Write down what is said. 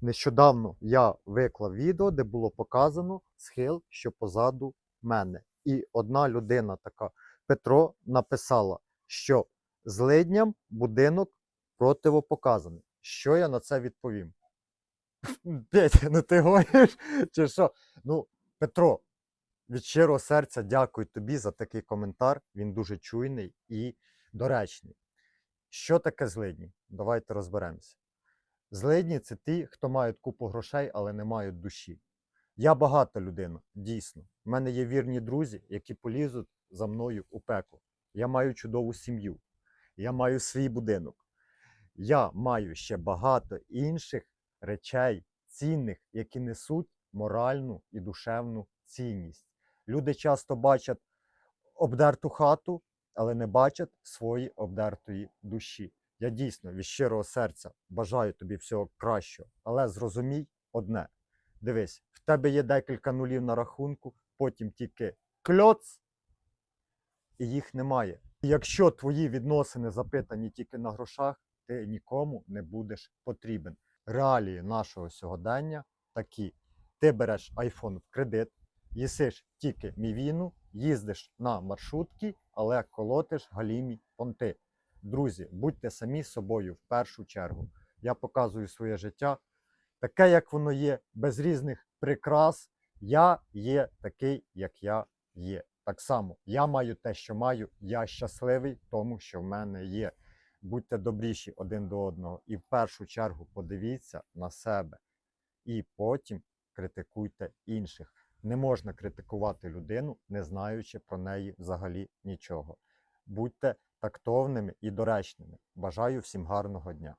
Нещодавно я виклав відео, де було показано схил, що позаду мене. І одна людина, така Петро, написала, що з лидням будинок противопоказаний. Що я на це відповім? Петя, ну ти говориш, чи що? Ну, Петро, від щирого серця дякую тобі за такий коментар. Він дуже чуйний і доречний. Що таке злидні? Давайте розберемося. Злидні це ті, хто мають купу грошей, але не мають душі. Я багата людина, дійсно. У мене є вірні друзі, які полізуть за мною у пекло. Я маю чудову сім'ю, я маю свій будинок. Я маю ще багато інших речей, цінних, які несуть моральну і душевну цінність. Люди часто бачать обдерту хату, але не бачать свої обдертої душі. Я дійсно від щирого серця бажаю тобі всього кращого, але зрозумій одне: дивись, в тебе є декілька нулів на рахунку, потім тільки кльоц, і їх немає. І якщо твої відносини запитані тільки на грошах, ти нікому не будеш потрібен. Реалії нашого сьогодення такі: ти береш iPhone в кредит, їсиш тільки мівіну, їздиш на маршрутки, але колотиш галімі понти. Друзі, будьте самі собою в першу чергу. Я показую своє життя, таке, як воно є, без різних прикрас. Я є такий, як я є. Так само, я маю те, що маю, я щасливий тому, що в мене є. Будьте добріші один до одного. І в першу чергу подивіться на себе. І потім критикуйте інших. Не можна критикувати людину, не знаючи про неї взагалі нічого. Будьте тактовними і доречними. Бажаю всім гарного дня.